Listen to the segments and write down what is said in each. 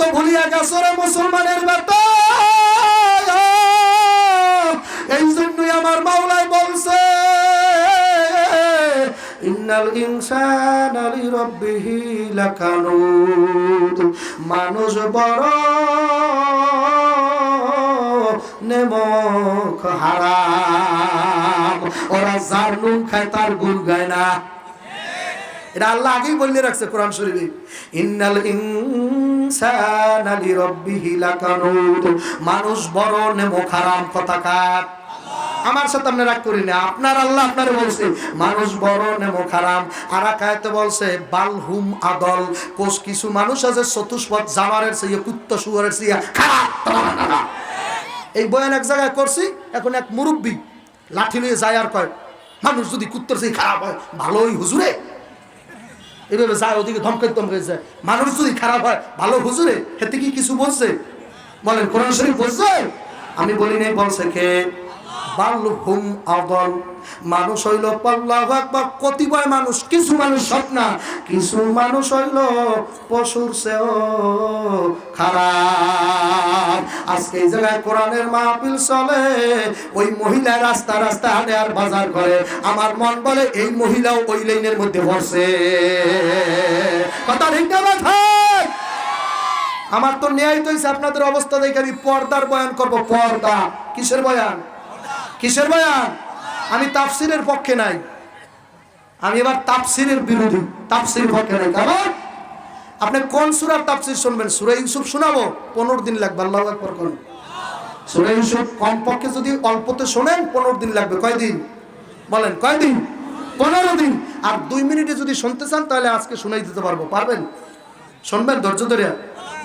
তো ভুলিয়া গেছো রে মুসলমানের বেটা। এই জন্যই আমার মাওলাই বলছে মানুষ বড় নেমক হারাম। ওরা যার নুন খায় তার গুণ গায় না। এটা আল্লাহ আগেই বলে রাখছে কোরআন শরীফে। ইন্নাল ইনসানা লিরাব্বিহি লাকানুত। মানুষ বড় নেমো হারাম কথা কার? আমার সাথে আপনি রাগ করি না, আপনার আল্লাহ আপনারে বলছে, মানুষ বড় নেমো খারাম। আর কায়তে বলছে বালহুম আদল। কোষ কিছু মানুষ আছে চতুষ্পদ জামারের সেই কুত্ত শুয়ারের সেই খারাপ। এই বয়ান এক জায়গায় করছি, এখন এক মুরব্বী লাঠি নিয়ে যায় আর কয়, মানুষ যদি কুত্তর সেই খারাপ হয়, ভালোই হুজুরে। এভাবে যায়, ওদিকে ধমকে ধমকে যায়। মানুষ যদি খারাপ হয়, ভালো হুজুরে, হেতে কি কিছু বলছে? বলেন, কোরআন শরীফ বলছে? আমি বলি নাই, বলছে কে? বালহুম আদল। মানুষ হইল পাল্লাহ একবার কতিপয় মানুষ, কিছু মানুষ সব না, কিছু মানুষ হইল পশুর সেও খারাপ। আজকে এই জায়গায় কোরআনের মাহফিল চলে, ওই মহিলা রাস্তা রাস্তা হাঁটে আর বাজার করে। আমার মন বলে এই মহিলাও ওই লাইনের মধ্যে বসে কথা ঠিক না আমার তো ন্যায় তো আপনাদের অবস্থা দেখে আমি পর্দার বয়ান করব, পর্দা। কিসের বয়ান? কিসের বয়ান? আমি তাফসিরের পক্ষে নাই। আমি এবার তাফসিরের বিরোধী, তাফসির পক্ষে নাই। কারণ আপনি কোন সুরার তাফসির শুনবেন? সুরা ইউসুফ শোনাবো? পনেরো দিন লাগবে, আল্লাহ একবার করুন। সুরা ইউসুফ কমপক্ষে যদি অল্পতে শোনেন, পনেরো দিন লাগবে। কয়দিন? বলেন, কয়দিন? পনেরো দিন। আর দুই মিনিটে যদি শুনতে চান, তাহলে আজকে শুনাই দিতে পারব। পারবেন? শুনবেন ধৈর্য ধরে।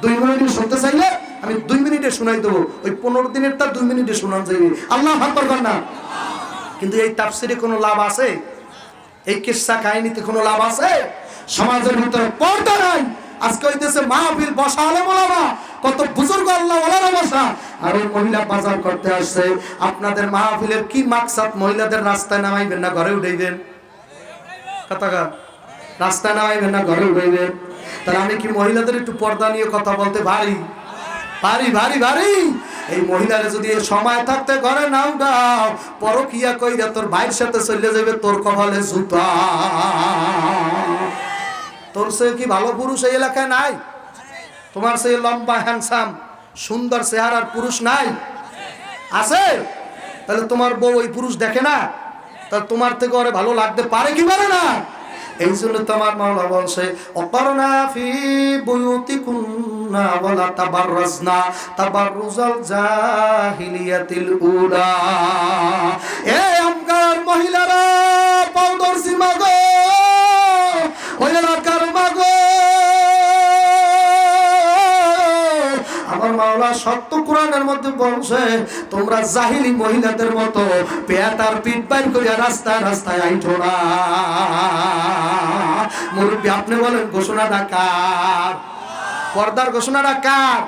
দুই মিনিটে শুনতে চাইলে আমি দুই মিনিটে শোনাই দেবো। ওই পনেরো দিনের তার দুই মিনিটে শোনান যাইবে। আল্লাহ করবেন না। কিন্তু এই তাফসিরে কোনো লাভ আছে? এই কিসা কাহিনীতে কোনো লাভ আছে? সমাজের ভিতরে পর্দা নাই। আজকে হইতেছে মাহফিল, বসা হলে বলাবা কত বুজুর্গ আল্লাহ ওলারা বসা। আর ওই মহিলা বাজার করতে আসছে। আপনাদের মাহফিলের কি মাকসাদ? মহিলাদের রাস্তায় নামাইবেন না, ঘরে উঠাইবেন? কথা রাস্তায় নামাইবেন না, ঘরে উঠাইবেন? তাহলে আমি কি মহিলাদের একটু পর্দা নিয়ে কথা বলতে পারি? পারি ভারি ভারি এই মহিলারা যদি সময় থাকতে ঘরে নাও দাও, পরকিয়া কইরা তোর ভাইয়ের সাথে চলে যাবে তোর কপালে জুতা। তোর সে কি ভালো পুরুষ এই এলাকায় নাই? তোমার সেই লম্বা হ্যান্ডসাম সুন্দর, চেহারার পুরুষ নাই? আছে? তাহলে তোমার বউ ওই পুরুষ দেখে না? তাহলে তোমার থেকে ওরে ভালো লাগতে পারে কি পারে না? এই জন্য তোমার মাওলা বলছে অপরনা ফি বুয়ুতি কুন্না ওয়ালা তাবাররাজনা তাবাররুজাল জাহিলিয়াতিল উলা। এ আমকার মহিলারা পাউদর্সি মাগো ওই এলাকার মাগো। আমার মাওলা সত্য কোরআনের মধ্যে বলছে তোমরা জাহিলি মহিলাদের মতো পেট আর পিঠ বাইর করিয়া রাস্তায় রাস্তায় আইঠো না। মুরব্বী, আপনি বলেন, ঘোষণাটা কার? পর্দার ঘোষণাটা কার?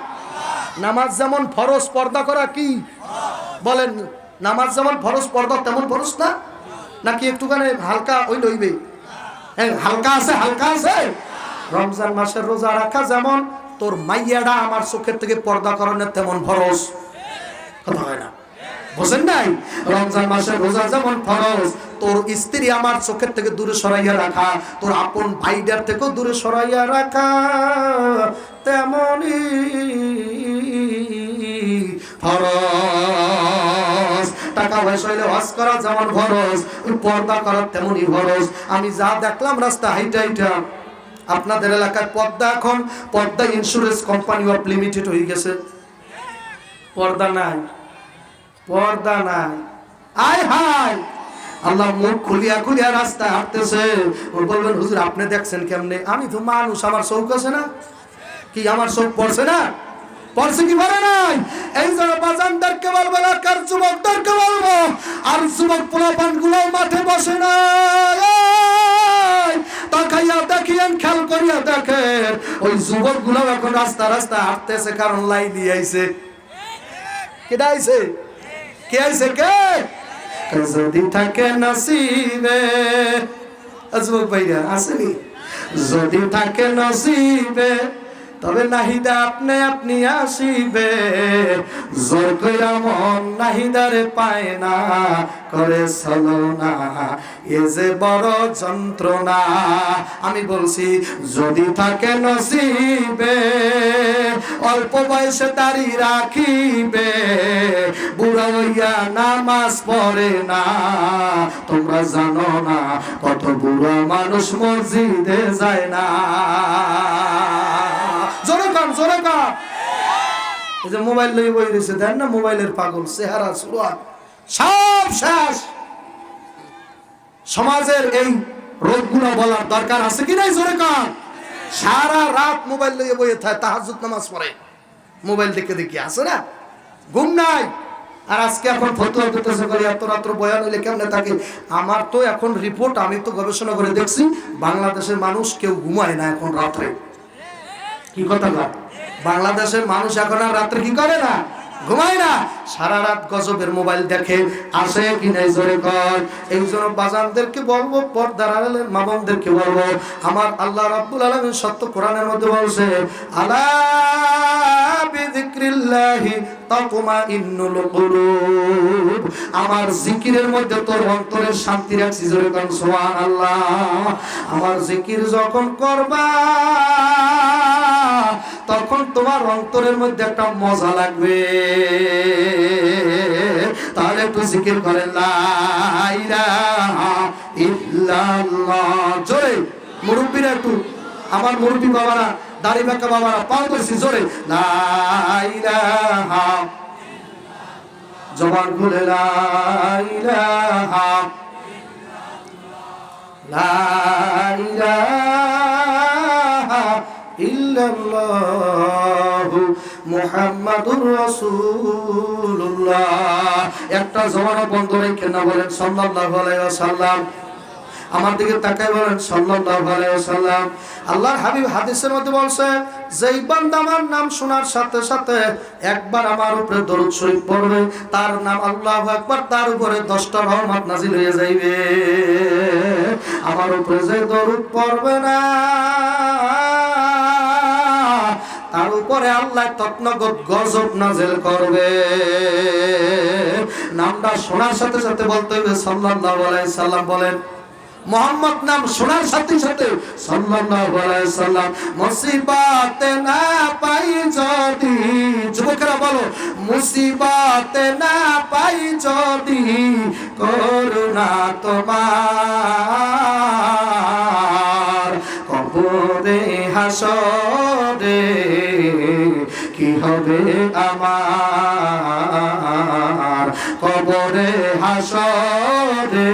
নামাজ যেমন ফরজ, পর্দা করা কি? বলেন, নামাজ যেমন ফরজ, পর্দা তেমন ফরজ না? নাকি একটুখানি হালকা ওই লইবে? হ্যাঁ হালকা আছে হালকা আছে। রমজান মাসের রোজা রাখা যেমন তোর মাইয়াডা আমার চোখের থেকে পর্দা করানোর তেমন ফরজ। কথা হয় না। বোঝেন নাই? রমজান মাসের রোজা যেমন ফরজ, তোর স্ত্রী আমার চোখের থেকে দূরে সরাইয়া রাখা, তোর আপন ভাইডার থেকেও দূরে সরাইয়া রাখা, তেমনই ফরজ। টাকা পয়সা হইলে হজ করা যেমন ফরজ, পর্দা করা তেমনই ফরজ। আমি যা দেখলাম রাস্তা হাইটা হাইটা আপনাদের এলাকায় পদ্মা এখন Padma insurance company of limited হয়ে গেছে। পর্দা নাই পর্দা নাই। আয় হায়! আল্লাহ মুখ খুলিয়া খুলিয়া রাস্তায় হাঁটতেছে। ও বলবেন, হুজুর, আপনি দেখছেন কেমনে? আমি তো মানুষ, আমার চৌক আছে না। কি, আমার চোখ পড়ছে না? পড়ছে কি পারে নাই? এই জন্য বাজানদারকে বলব এলাকার যুবকদেরকে বলব? আর যুবক পোলাপানগুলো মাঠে বসে না। তাকাইয়া দেখিয়েন, খেয়াল করিয়া দেখেন, ওই যুবকগুলো এখন রাস্তা রাস্তা হাঁটতেছে, কারণ লাই দিয়ে আইছে। কেডা আইছে কে আইছে? কে? যদি থাকে নসিবে যুবক ভাইরা, আসেনি? যদি থাকে নসিবে তবে নাহিদা আপনি আপনি আসিবে। জোর কইরা মন নাহিদারে পায় না, করে চলো না। এ যে বড় যন্ত্রণা, আমি বলছি, যদি থাকে নসিবে, অল্প বয়সে দাড়ি রাখিবে। বুড়া হইয়া নামাজ পড়ে না, তোমরা জানো না, কত বুড়া মানুষ মসজিদে যায় না। কান জোরে এই যে মোবাইল বই দেন না মোবাইলের পাগল, চেহারা সুরা সব শেষ। সমাজের এই রোগগুলো বলার দরকার আছে কি নাই জোরে সারা রাত মোবাইল লইয়ে বইয়ে থাকে তাহাজুদ নামাজ পড়ে। মোবাইল দেখে দেখি আছে না? ঘুম নাই। আর আজকে এখন ফতুয়া দিতেছে এত রাত্র বয়ান হইলে কেমনে থাকে? আমার তো এখন রিপোর্ট আমি তো গবেষণা করে দেখছি, বাংলাদেশের মানুষ কেউ ঘুমায় না এখন রাত্রে। কি কথা কয়? বাংলাদেশের মানুষ এখন আর রাত্রে কি করে না? ঘুমায় না? সারা রাত গজবের মোবাইল দেখে আসে কি নাই জোরে কর এই জন্য বলব, পর্দার আড়ালের বলব, আমার আল্লাহ রাব্বুল সত্য কোরআনের মধ্যে বলছে কুলুব আমার জিকিরের মধ্যে তোর অন্তরের শান্তি রাখছি জোরে কর সুবহানাল্লাহ। আমার জিকির যখন করবা তখন তোমার অন্তরের মধ্যে একটা মজা লাগবে। তাহলে একটু জিকির ইল্লাল্লাহ। জোরে, মুরব্বীরা একটু, আমার মুরব্বী বাবারা, দাড়ি বাঁকা বাবারা, পাও করছি, জোরে। জবান খুলে, লা ইলাহা লা ইলাহা। ইল্লাল্লাহু মুহাম্মাদুর রাসূলুল্লাহ। একটা বন্ধ রেখে না বলেন, সাল্লাল্লাহু আলাইহি ওয়াসাল্লাম। আমার দিকে তাকাই বলেন, সাল্লাল্লাহু আলাইহি ওয়াসাল্লাম। আল্লাহর হাবিব হাদিসের মধ্যে বলছে, যেই বান্দা আমার নাম শোনার সাথে সাথে একবার আমার উপরে দরুদ শরীফ পড়বে, তার নাম আল্লাহু আকবার, তার উপরে 10টা রহমত নাজিল হয়ে যাইবে। আমার উপরে যে দরুদ পড়বে না তার উপরে আল্লাহ তৎনগত গজব নাজেল করবে। নামটা শোনার সাথে সাথে বলতে হবে, সাল্লাল্লাহু আলাইহি সাল্লাম বলেন, মোহাম্মদ নাম শোনার সাথে সাথে, সাল্লাল্লাহু আলাইহি সাল্লাম, মুসিবাতে না পাই যদি, যুবকেরা বলো, মুসিবাতে না পাই যদি, করুণা তোমার, কবরে হাসরে কি হবে আমার? কবরে হাসরে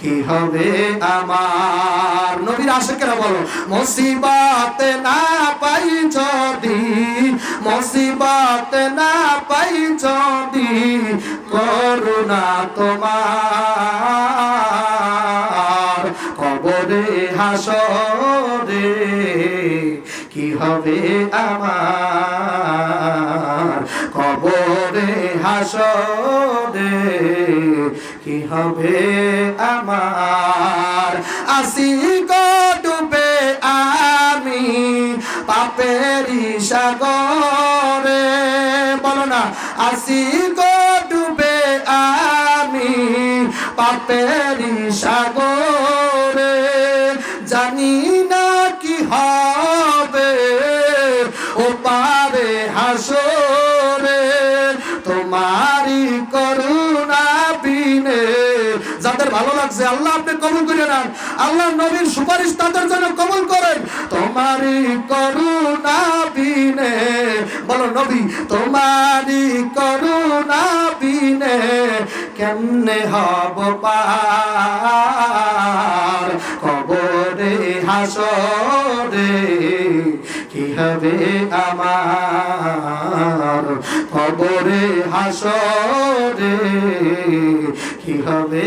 কি হবে আমার? নবীর আশেকেরা বলো, মুসিবাতে না পাই যদি, মুসিবাতে না পাই যদি, করুণা তোমার। হাসরে, কি হবে আমার? কবরে হাসরে, কি হবে আমার? আসি ডুবে আমি পাপেরি সাগরে। বলো না আসি ডুবে আমি পাপেরি সাগরে। জানি না কি হবে। ও পারে হাসরে। তোমারি করুণা বিনে। যাদের ভালো লাগছে, আল্লাহ আপনি কবুল করে নেন। আল্লাহ নবীর সুপারিশ তাদের জন্য কবুল করেন। তোমারি করুণা বিনে। বলো, নবী তোমারি করুণা বিনে। কেমনে হব পার? হবে আমার, কবরে হাসরে কি হবে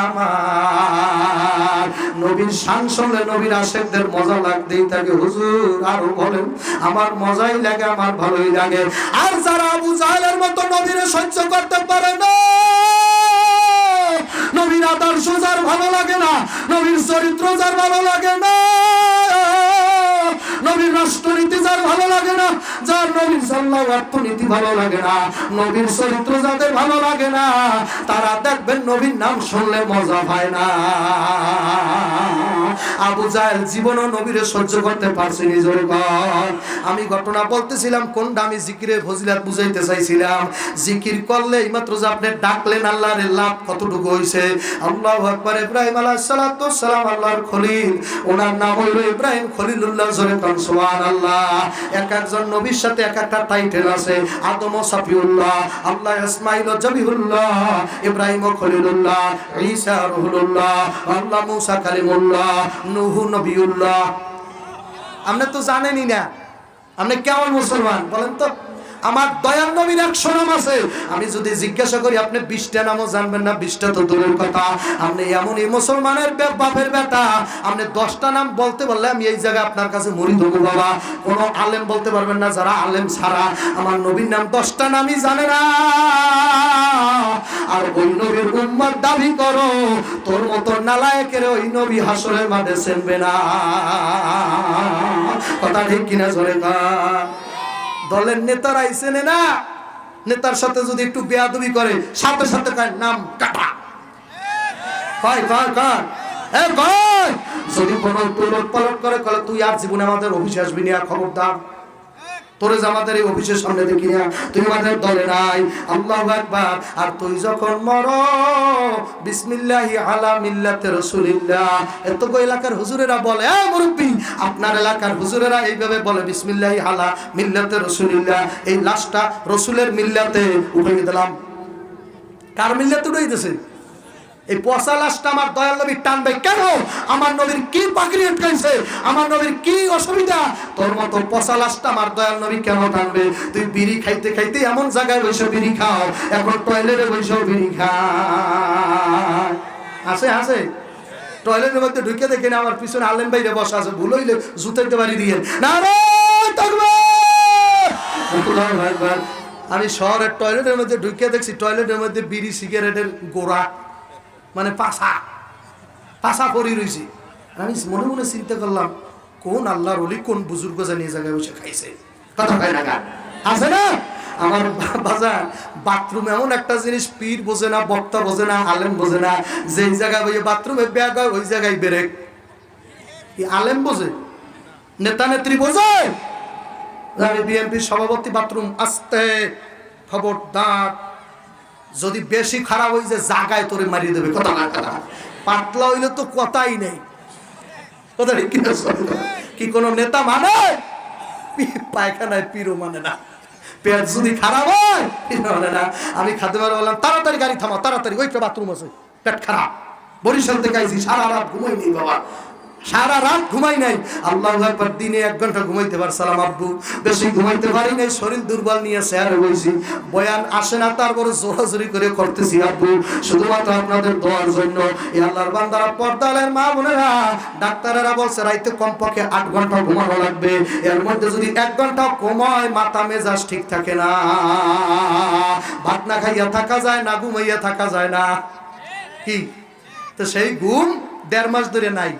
আমার? নবীর শান শুনলে নবীর আশেকদের মজা লাগতেই থাকে। হুজুর, আরও বলেন, আমার মজাই লাগে, আমার ভালোই লাগে। আর যারা আবু জাহেলের মতো নবীরে সহ্য করতে পারে না, নবীর আদর্শ যার ভালো লাগে না, নবীর চরিত্র যার ভালো লাগে না নবীর রাষ্ট্রনীতি যার ভালো লাগে না, যার নবীর সাল্লাহ অর্থনীতি ভালো লাগে না, নবীর চরিত্র যাদের ভালো লাগে না, তারা দেখবেন নবীর নাম শুনলে মজা পায় না। আবু জাহেল জীবনও নবীরে সহ্য করতে পারছে নিজের আমি ঘটনা বলতেছিলাম কোনটা আমি জিকিরের ফজিলাত বুঝাইতে চাইছিলাম। জিকির করলে এইমাত্র যে আপনি ডাকলেন, আল্লাহর লাভ কতটুকু হইছে? আল্লাহ আকবার, ইব্রাহিম আলাইহিস সালাম, আল্লাহর খলিল। ওনার নাম হইল ইব্রাহিম খলিলুল্লাহ, জোরে কান আল্লাহ এক একজন নবীর সাথে এক একটা টাইটেল আছে, আদম সাফিউল্লাহ আল্লাহ ইসমাইল জবিহুল্লাহ ইব্রাহিম ও খলিলুল্লাহ, ঈসা রুহুল্লাহ আল্লাহ মুসা কালিমুল্লাহ, নুহু নবিউল্লাহ। আপনি তো জানেনই না। আপনি কেমন মুসলমান, বলেন তো? আমার দয়াল নবীর একশো নাম আছে। আমি যদি জিজ্ঞাসা করি, আপনি বিশটা নামও জানবেন না? বিশটা তো দূরের কথা। আপনি এমনই মুসলমানের বাপের বেটা। আপনি দশটা নাম বলতে পারলে আমি এই জায়গায় আপনার কাছে মরি দেবো বাবা। কোনো আলেম বলতে পারবেন না যারা আলেম ছাড়া। আমার নবীর নাম দশটা নামই জানে না। আর ওই নবীর উম্মার দাবি করো, তোর মতো নালায়কের ওই নবী হাসরের মাঠে চেনবে না। কথা ঠিক কিনা জোরে কা দলের নেতারা আইসেনে না নেতার সাথে যদি একটু বেয়াদবি করে, সাথে সাথে নাম কাটা। কয় কয় কয়। এ যদি কোনো পালন করে কলে তুই আর জীবনে আমাদের অফিসে না খবরদার। তোরে আমাদের এই অফিসের সামনে দেখি না তুই আমাদের দলে নাই। আল্লাহ একবার আর তুই যখন মর, বিসমিল্লাহি আলা মিল্লাতে রসুলিল্লাহ। এত এলাকার হুজুরেরা বলে, এ মুরব্বী, আপনার এলাকার হুজুরেরা এইভাবে বলে, বিসমিল্লাহি আলা মিল্লাতে রসুলিল্লাহ। এই লাশটা রসুলের মিল্লাতে উঠে দিলাম। কার মিল্লাতে উঠে দিতেছে এই পচা লাশটা আমার দয়াল নবী টানবে কেন? আমার নবীর কি পাখি আটকাইছে? আমার নবীর কি অসুবিধা? তোর মতো পচা লাশটা আমার দয়াল নবী কেন টানবে? তুই বিড়ি খাইতে খাইতে এমন জায়গায় বসে বিড়ি খাও, এখন টয়লেটে বসেও বিড়ি খায়। আছে আছে। টয়লেটের মধ্যে ঢুকে দেখে না আমার পিছনে আলেম বাইরে বসা আছে, ভুল হইলে জুতাইতে পারি দিয়ে না রে আমি শহরের টয়লেটের মধ্যে ঢুকে দেখছি টয়লেটের মধ্যে বিড়ি সিগারেটের গোড়া। মানে পাশা পাশা পরি রয়েছে আমি মনে মনে চিন্তা করলাম কোন আল্লাহর অলি, কোন বুজুর্গ জানি এই জায়গায় বসে খাইছে। কথা কয় না আছে না? আমার বাজার বাথরুম এমন একটা জিনিস পীর বোঝে না, বক্তা বোঝে না, আলেম বোঝে না, যেই জায়গায় বসে বাথরুমে ব্যাগ হয় ওই জায়গায় বেরেক আলেম বোঝে নেতা নেত্রী বোঝে আমি বিএনপির সভাপতি বাথরুম আসতে খবরদার যদি বেশি খারাপ হয়ে যায় জাগায় তোরে মারিয়ে দেবে, কথা না, কথা পাতলা হইলে তো কথাই নেই। কথা ঠিক কি কোনো নেতা মানে? পায়খানায় পিরো মানে না। পেট যদি খারাপ হয় মানে না। আমি খাদ্য বললাম, তাড়াতাড়ি গাড়ি থামা তাড়াতাড়ি ওইটা বাথরুম আছে। পেট খারাপ। বরিশাল থেকে আইছি, সারা রাত ঘুমাই নেই বাবা। সারা রাত ঘুমাই নাই। আল্লাহ একবার দিনে এক ঘণ্টা ঘুমাইতে পারছিলাম আব্বু। বেশি ঘুমাইতে পারি নাই, শরীর দুর্বল নিয়ে চেয়ারে বইছি বয়ান আসে না, তারপরে জোরাজোরি করে করতেছি আব্বু। শুধুমাত্র আপনাদের দোয়ার জন্য। এই আল্লাহর বান্দারা পর্দালের মা বোনেরা, ডাক্তারেরা বলছে, রাইতে কমপক্ষে আট ঘণ্টা ঘুমানো লাগবে। এর মধ্যে যদি এক ঘণ্টা ঘুমায়, মাথা মেজাজ ঠিক থাকে না। ভাত না খাইয়া থাকা যায় না, ঘুমাইয়া থাকা যায় না। কি? তো সেই ঘুম দেড় মাস ধরে নাই।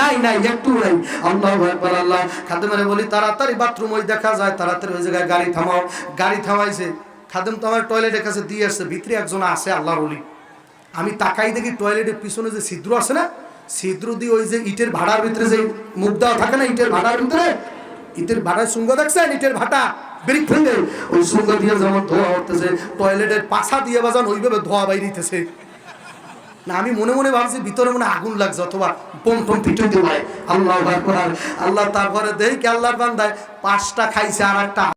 নাই নাই, একটু নাই। আল্লাহ একবার আল্লাহ। খাদেম বলি, তাড়াতাড়ি বাথরুম ওই দেখা যায়, তাড়াতাড়ি ওই জায়গায় গাড়ি থামাও। গাড়ি থামাইছে। খাদেম তো আমার টয়লেটের কাছে দিয়ে আসছে, ভিতরে একজন আছে আল্লাহর অলি আমি তাকাই দেখি টয়লেটের পিছনে যে ছিদ্র আছে না, ছিদ্র দিয়ে ওই যে ইটের ভাড়ার ভিতরে যে মুখ দেওয়া থাকে না, ইটের ভাড়ার ভিতরে, ইটের ভাড়ার সুঙ্গ দেখছেন, ইটের ভাটা ব্রিক ওই সুঙ্গ দিয়ে যেমন ধোয়া উঠতেছে, টয়লেটের পাশা দিয়ে বাজান ওইভাবে ধোয়া বাইরিতেছে না, আমি মনে মনে ভাবছি, ভিতরে মনে আগুন লাগছে, অথবা পম পম পারে। আল্লাহ আল্লাহ তারপরে দেখি আল্লাহর বান্দায় পাঁচটা খাইছে আর একটা